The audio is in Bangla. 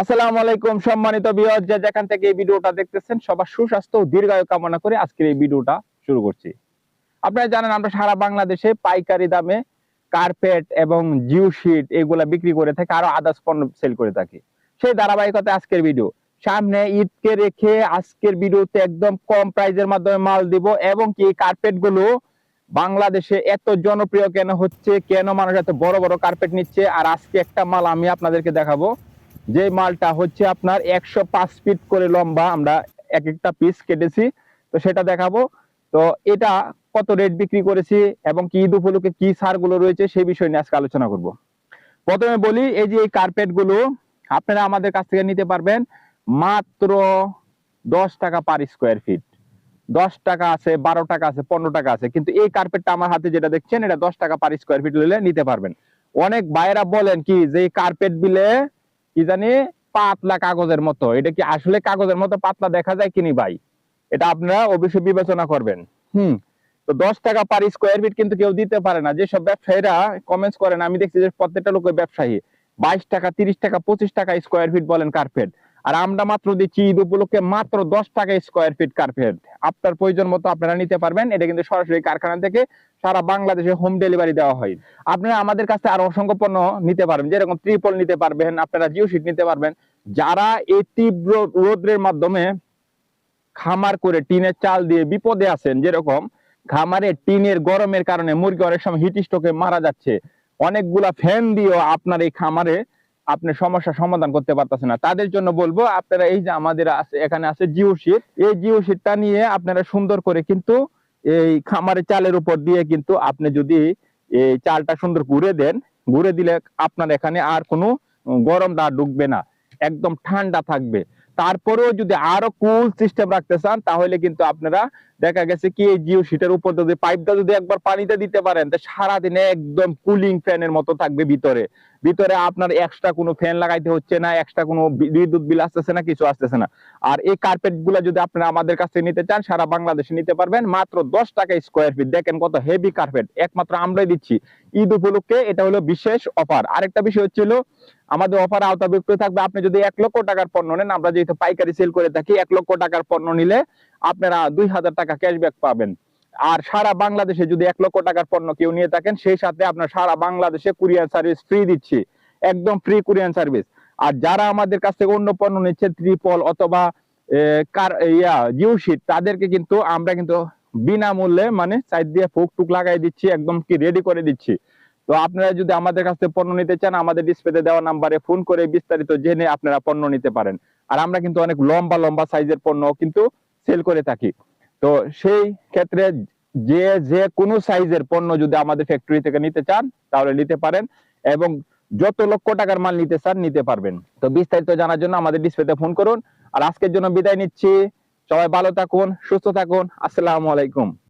আসসালামু আলাইকুম সম্মানিত বিয়র যে যেখান থেকে এই ভিডিওটা দেখতেছেন, সবার সুস্বাস্থ্য ও দীর্ঘায়ু কামনা করে আজকের এই ভিডিওটা শুরু করছি। আপনারা জানেন, আমরা সারা বাংলাদেশে পাইকারি দামে কার্পেট এবং জিও শিট এগুলা বিক্রি করে থাকি, আরও আদার্স পণ্য সেল করে থাকি। সেই ধারাবাহিকতা আজকের ভিডিও সামনে ঈদকে রেখে আজকের ভিডিওতে একদম কম প্রাইজের মাধ্যমে মাল দিব এবং কি কার্পেটগুলো বাংলাদেশে এত জনপ্রিয় কেন হচ্ছে, কেন মানুষ এত বড় বড় কার্পেট নিচ্ছে, আর আজকে একটা মাল আমি আপনাদেরকে দেখাবো। যে মালটা হচ্ছে আপনার একশো পাঁচ ফিট করে লম্বা আমরা এক একটা পিস কেটেছি। তো সেটা দেখাবো। তো এটা কত রেট বিক্রি করেছি এবং কি ঈদ উপলক্ষে কি সারগুলো রয়েছে সেই বিষয় নিয়ে আজকে আলোচনা করব। প্রথমে বলি, এই যে এই কার্পেটগুলো আপনারা আমাদের কাছ থেকে নিতে পারবেন মাত্র দশ টাকা পার স্কোয়ার ফিট দশ টাকা আছে, বারো টাকা আছে, পনেরো টাকা আছে। কিন্তু এই কার্পেটটা আমার হাতে যেটা দেখছেন, এটা দশ টাকা পার স্কোয়ার ফিট নিলে নিতে পারবেন। অনেক ভাইয়েরা বলেন কি, যে কার্পেট বিলে কি জানি, পাতলা কাগজের মতো। এটা কি আসলে কাগজের মতো পাতলা দেখা যায় কিনি ভাই? এটা আপনারা অবশ্যই বিবেচনা করবেন। হুম। তো দশ টাকা পার স্কোয়ার ফিট কিন্তু কেউ দিতে পারে না। যেসব ব্যবসায়ীরা কমেন্টস করেন, আমি দেখছি যে প্রত্যেকটা লোকের ব্যবসায়ী। বাইশ টাকা, তিরিশ টাকা, পঁচিশ টাকা স্কোয়ার ফিট বলেন কার্পেট আর আমরা মাত্র দিচ্ছি ঈদ উপলক্ষে মাত্র দশ টাকা স্কোয়ার ফিট কার্পেট আপনার প্রয়োজন মতো আপনারা নিতে পারবেন। এটা কিন্তু সরাসরি কারখানা থেকে সারা বাংলাদেশে হোম ডেলিভারি দেওয়া হয়। আপনারা আমাদের কাছে আরও অসংখ্য পণ্য নিতে পারবেন। যেরকম ত্রিপল নিতে পারবেন, আপনারা জিও শিট নিতে পারবেন। যারা এই তীব্র রোদ্রের মাধ্যমে খামার করে টিনের চাল দিয়ে বিপদে আছেন, যেরকম খামারে টিনের গরমের কারণে মুরগি অনেক সময় হিট মারা যাচ্ছে, অনেকগুলা ফ্যান দিয়েও আপনার এই খামারে আপনি সমস্যা সমাধান করতে পারতেছেন না। তাদের জন্য বলব, আপনারা এই যে আমাদের আছে, এখানে আছে জিও শিট। এই জিও শীতটা নিয়ে আপনারা সুন্দর করে কিন্তু এই খামারের চালের উপর দিয়ে কিন্তু আপনি যদি এই চালটা সুন্দর ঘুরে দেন ঘুরে দিলে আপনার এখানে আর কোনো গরম দা ঢুকবে না। একদম ঠান্ডা থাকবে। তারপরেও যদি আরও কুল সিস্টেম রাখতে চান, তাহলে কিন্তু আপনারা দেখা গেছে কি, এই জিও শিটের উপর যদি পাইপটা যদি একবার পানিতে দিতে পারেন, তো সারাদিনে একদম কুলিং ফ্যানের মতো থাকবে ভিতরে। ভিতরে আপনার এক্সট্রা কোনো ফ্যান লাগাইতে হচ্ছে না এক্সট্রা কোনো বিদ্যুৎ বিল আসতেছে না, কিছু আসতেছে না। আর এই কার্পেটগুলা যদি আপনারা আমাদের কাছে নিতে চান, সারা বাংলাদেশে নিতে পারবেন। মাত্র দশ টাকা স্কোয়ার ফিট দেখেন কত হেভি কার্পেট একমাত্র আমরাই দিচ্ছি। ঈদ উপলক্ষে এটা হলো বিশেষ অফার আরেকটা বিষয় হচ্ছিল আমাদের অফার আওতাভুক্ত থাকবে। আপনি যদি এক লক্ষ টাকার পণ্য নেন, আমরা যেহেতু পাইকারি সেল করে থাকি, এক লক্ষ টাকার পণ্য নিলে আপনারা দুই হাজার টাকা ক্যাশব্যাক পাবেন। আর সারা বাংলাদেশে যদি এক লক্ষ টাকার পণ্য কেউ নিয়ে থাকেন, সেই সাথে আপনার সারা বাংলাদেশে কুরিয়ার সার্ভিস ফ্রি দিচ্ছি। একদম ফ্রি কুরিয়ার সার্ভিস আর যারা আমাদের কাছ থেকে অন্য পণ্য নিচ্ছে ত্রিপল অথবা কার, ইয়া তাদেরকে কিন্তু আমরা কিন্তু বিনামূল্যে মানে সাইড দিয়ে ফুক টুক লাগাই দিচ্ছি, একদম কি রেডি করে দিচ্ছি। তো আপনারা যদি আমাদের কাছ থেকে পণ্য নিতে চান, আমাদের ডিসপ্লেতে দেওয়া নাম্বারে ফোন করে বিস্তারিত জেনে আপনারা পণ্য নিতে পারেন। আর আমরা কিন্তু অনেক লম্বা লম্বা সাইজের পণ্য কিন্তু সেল করে থাকি। তো সেই ক্ষেত্রে যে যে কোনো সাইজের পণ্য যদি আমাদের ফ্যাক্টরি থেকে নিতে চান, তাহলে নিতে পারেন এবং যত লক্ষ টাকার মাল নিতে চান, নিতে পারবেন। তো বিস্তারিত জানার জন্য আমাদের ডিসপ্লেতে ফোন করুন। আর আজকের জন্য বিদায় নিচ্ছি। সবাই ভালো থাকুন, সুস্থ থাকুন। আসসালামু আলাইকুম।